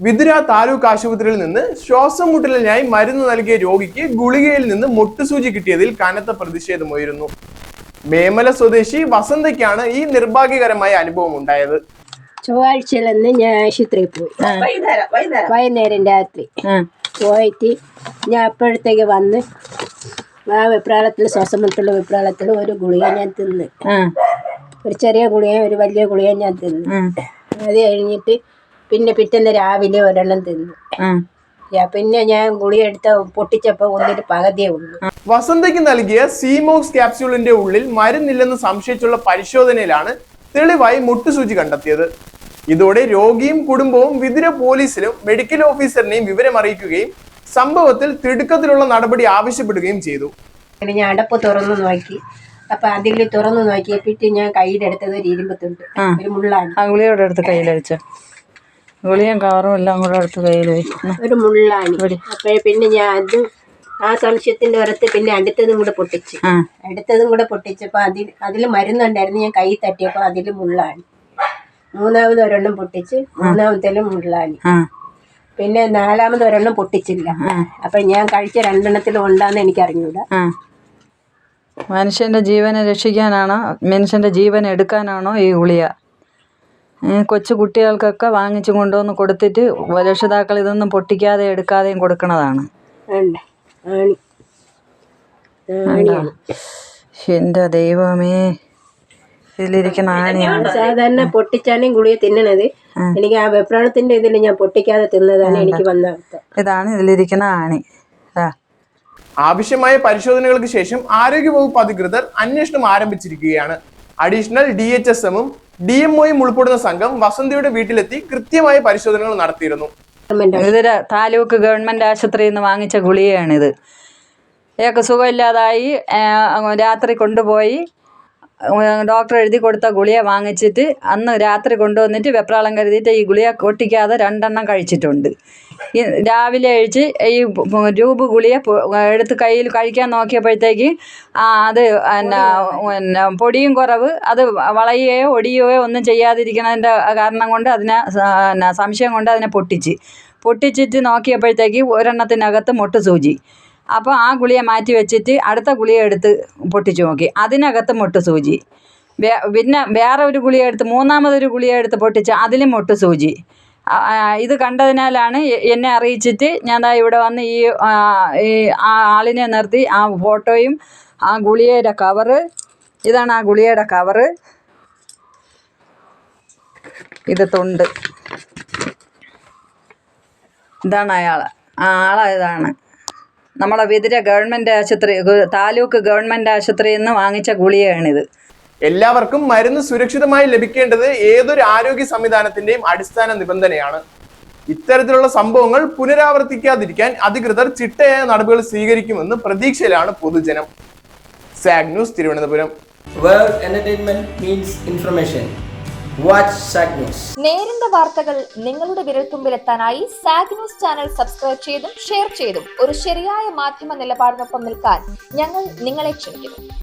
വിതുര താലൂക്ക് ആശുപത്രിയിൽ നിന്ന് ശ്വാസം മുട്ടലിനായി മരുന്ന് നൽകിയ രോഗിക്ക് ഗുളികയിൽ നിന്ന് മുട്ടുസൂചി കിട്ടിയതിൽ കനത്ത പ്രതിഷേധമുയരുന്നു മേമല സ്വദേശി വസന്തയ്ക്കാണ് ഈ നിർഭാഗ്യകരമായ അനുഭവം ഉണ്ടായത്. ചൊവ്വാഴ്ചയിലന്ന് ഞാൻ ആശുപത്രിയിൽ പോയി. വൈകുന്നേരം രാത്രി പോയിട്ട് ഞാൻ അപ്പോഴത്തേക്ക് വന്ന് ആ വെപ്രാളത്തിൽ ശ്വാസം മുട്ടുള്ള വെപ്രാളത്തിൽ ഒരു ഗുളിക ഞാൻ തിന്ന്. ഒരു ചെറിയ ഗുളിക ഒരു വലിയ ഗുളിക ഞാൻ തിന്ന്. അത് കഴിഞ്ഞിട്ട് പിന്നെ പിറ്റേന്ന് രാവിലെ ഒരെണ്ണം തിന്നു. പിന്നെ ഞാൻ ഗുളിക എടുത്ത പൊട്ടിച്ചപ്പോൾ ഒന്നിട്ട് പകുതിയേ ഉള്ളൂ. വസന്തയ്ക്ക് നൽകിയ സീമോക്സ് ക്യാപ്സ്യൂളിന്റെ ഉള്ളിൽ മരുന്നില്ലെന്ന് സംശയിച്ചുള്ള പരിശോധനയിലാണ് തെളിവായി മുട്ടുസൂചി കണ്ടെത്തിയത്. ഇതോടെ രോഗിയും കുടുംബവും വിതുര പോലീസിലും മെഡിക്കൽ ഓഫീസറിനെയും വിവരം അറിയിക്കുകയും സംഭവത്തിൽ തിടുക്കത്തിലുള്ള നടപടി ആവശ്യപ്പെടുകയും ചെയ്തു. ഞാൻ അടപ്പ് തുറന്നു നോക്കി. അപ്പൊ അതിൽ തുറന്നു നോക്കിയപ്പിട്ട് ഞാൻ കയ്യിലെടുത്തത് ഒരു ഇരുമ്പത്തുണ്ട് ഒരു മുള്ളാണ്. ആ ഗുളിയും കാറും എല്ലാം കൂടെ അടുത്ത് കയ്യിൽ ഒരു മുള്ളാണ്. അപ്പോഴേ പിന്നെ ഞാൻ അത് ആ സംശയത്തിന്റെ പുറത്ത് പിന്നെ അടുത്തതും കൂടെ പൊട്ടിച്ചു. അടുത്തതും കൂടെ പൊട്ടിച്ചപ്പോൾ അതിൽ അതിൽ മരുന്നുണ്ടായിരുന്നു. ഞാൻ കൈ തട്ടിയപ്പോൾ അതിൽ മുള്ളാണ്. മൂന്നാമത് ഒരെണ്ണം പൊട്ടിച്ച് മൂന്നാമത്തേലും മുള്ളാണ്. പിന്നെ നാലാമത് ഒരെണ്ണം പൊട്ടിച്ചില്ല. അപ്പൊ ഞാൻ കഴിച്ച രണ്ടെണ്ണത്തിലും ഉണ്ടാന്ന് എനിക്ക് അറിഞ്ഞൂടാ മനുഷ്യന്റെ ജീവനെ രക്ഷിക്കാനാണോ മനുഷ്യന്റെ ജീവൻ എടുക്കാനാണോ ഈ ഗുളിക? കൊച്ചു കുട്ടികൾക്കൊക്കെ വാങ്ങിച്ചു കൊണ്ടുവന്ന് കൊടുത്തിട്ട് രക്ഷിതാക്കൾ ഇതൊന്നും പൊട്ടിക്കാതെ എടുക്കാതെയും കൊടുക്കണതാണ്. എന്റെ എന്റെ ദൈവമേ. ഇതിലിരിക്കുന്ന ആണിയാണ്. സാധാരണ പൊട്ടിച്ചാണ് ഗുളിക തിന്നണത്. എനിക്ക് ആ വെപ്രാണത്തിന്റെ ഇതിൽ ഞാൻ പൊട്ടിക്കാതെ തിന്നതാണ് എനിക്ക് വന്ന ഇതാണ് ഇതിലിരിക്കുന്ന ആണി. ആ ആവശ്യമായ പരിശോധനകൾക്ക് ശേഷം ആരോഗ്യവകുപ്പ് അധികൃതർ അന്വേഷണം ആരംഭിച്ചിരിക്കുകയാണ്. അഡീഷണൽ ഡി എച്ച് എസ് എമ്മും ഡി എം ഒയും ഉൾപ്പെടുന്ന സംഘം വസന്തിയുടെ വീട്ടിലെത്തി കൃത്യമായ പരിശോധനകൾ നടത്തിയിരുന്നു. ഇതൊരു താലൂക്ക് ഗവൺമെന്റ് ആശുപത്രിയിൽ നിന്ന് വാങ്ങിച്ച ഗുളികയാണിത്. ഇയാൾക്ക് സുഖമില്ലാതായി രാത്രി കൊണ്ടുപോയി ഡോക്ടർ എഴുതി കൊടുത്ത ഗുളിയ വാങ്ങിച്ചിട്ട് അന്ന് രാത്രി കൊണ്ടുവന്നിട്ട് വെപ്രാളം കരുതിയിട്ട് ഈ ഗുളിയ കൊട്ടിക്കാതെ രണ്ടെണ്ണം കഴിച്ചിട്ടുണ്ട്. രാവിലെ കഴിച്ച് ഈ രൂപ ഗുളിയ എടുത്ത് കയ്യിൽ കഴിക്കാൻ നോക്കിയപ്പോഴത്തേക്ക് അത് എന്നാ പിന്നെ പൊടിയും കുറവ് അത് വളയുകയോ ഒടിയുകയോ ഒന്നും ചെയ്യാതിരിക്കുന്നതിന്റെ കാരണം കൊണ്ട് അതിനെ സംശയം കൊണ്ട് അതിനെ പൊട്ടിച്ച്. പൊട്ടിച്ചിട്ട് നോക്കിയപ്പോഴത്തേക്ക് ഒരെണ്ണത്തിനകത്ത് മുട്ട് സൂചി. അപ്പോൾ ആ ഗുളിയെ മാറ്റി വെച്ചിട്ട് അടുത്ത ഗുളിയെ എടുത്ത് പൊട്ടിച്ചു നോക്കി. അതിനകത്ത് മുട്ട് സൂചി. വേ- പിന്നെ വേറെ ഒരു ഗുളിയെടുത്ത് മൂന്നാമതൊരു ഗുളിയെടുത്ത് പൊട്ടിച്ച് അതിലും മുട്ട് സൂചി. ഇത് കണ്ടതിനാലാണ് എന്നെ അറിയിച്ചിട്ട് ഞാൻ ദാ ഇവിടെ വന്ന് ഈ ആ, ആളിനെ നിർത്തി ആ ഫോട്ടോയും ആ ഗുളികയുടെ കവറ്. ഇതാണ് ആ ഗുളികയുടെ കവറ്. ഇത് തൊണ്ട്. ഇതാണ് അയാൾ ആളെ ഇതാണ്. നമ്മളെ വിതിര ഗവൺമെന്റ് ആശുപത്രി താലൂക്ക് ഗവൺമെന്റ് ആശുപത്രിയിൽ നിന്ന് വാങ്ങിച്ച ഗുളികയാണിത്. എല്ലാവർക്കും മരുന്ന് സുരക്ഷിതമായി ലഭിക്കേണ്ടത് ഏതൊരു ആരോഗ്യ സംവിധാനത്തിന്റെയും അടിസ്ഥാന നിബന്ധനയാണ്. ഇത്തരത്തിലുള്ള സംഭവങ്ങൾ പുനരാവർത്തിക്കാതിരിക്കാൻ അധികൃതർ ചിട്ടയായ നടപടികൾ സ്വീകരിക്കുമെന്ന് പ്രതീക്ഷയിലാണ് പൊതുജനം. സാഗ് news Thiruvananthapuram. World means information watch സാഗ് ന്യൂസ് നേരിന്റെ വാർത്തകൾ നിങ്ങളുടെ വിരൽത്തുമ്പിലെത്താനായി സാഗ് ന്യൂസ് ചാനൽ സബ്സ്ക്രൈബ് ചെയ്തും ഷെയർ ചെയ്തും ഒരു ശരിയായ മാധ്യമ നിലപാടിനൊപ്പം നിൽക്കാൻ ഞങ്ങൾ നിങ്ങളെ ക്ഷണിക്കുന്നു.